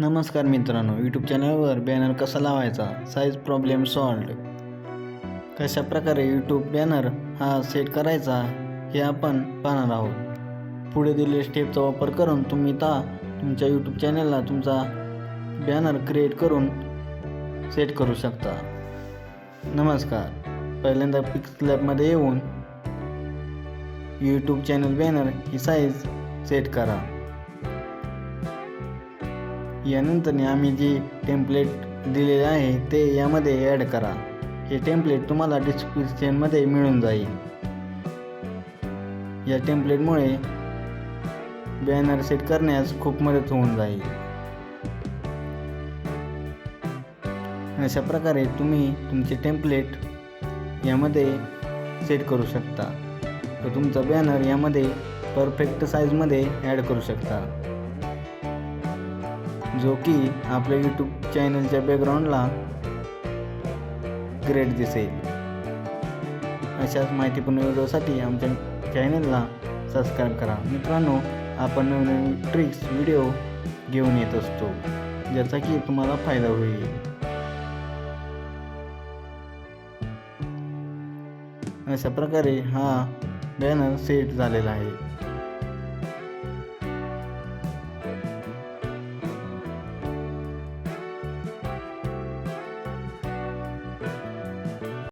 नमस्कार मित्रांनो यूट्यूब चॅनलवर बॅनर कसा लावायचा? साईज प्रॉब्लेम सॉल्ड कशा प्रकारे यूट्यूब बॅनर हा सेट करायचा हे आपण पाहणार आहोत. पुढे दिलेल्या स्टेपचा वापर करून तुम्ही ता तुमच्या यूट्यूब चॅनलला तुमचा बॅनर क्रिएट करून सेट करू शकता. नमस्कार. पहिल्यांदा पिक्स लॅबमध्ये येऊन यूट्यूब चॅनल बॅनर ही साईज सेट करा. यानंतर आम्ही जे टेम्पलेट दिलेले आहे ते यामध्ये ॲड करा. हे टेम्पलेट तुम्हाला डिस्क्रिप्शनमध्ये मिळून जाईल. या टेम्पलेटमुळे बॅनर सेट करण्यास खूप मदत होऊन जाईल. अशा प्रकारे तुम्ही तुमचे टेम्पलेट यामध्ये सेट करू शकता. तर तुमचा बॅनर यामध्ये परफेक्ट साईजमध्ये ॲड करू शकता. जो की आपल्या यूट्यूब चॅनलच्या बॅकग्राऊंडला ग्रेट दिसेल. अशाच माहितीपूर्ण व्हिडिओसाठी आमच्या चॅनलला सबस्क्राईब करा. मित्रांनो आपण नवीन ट्रिक्स व्हिडिओ घेऊन येत असतो ज्याचा की तुम्हाला फायदा होईल. अशा प्रकारे हा बॅनर सेट झालेला आहे.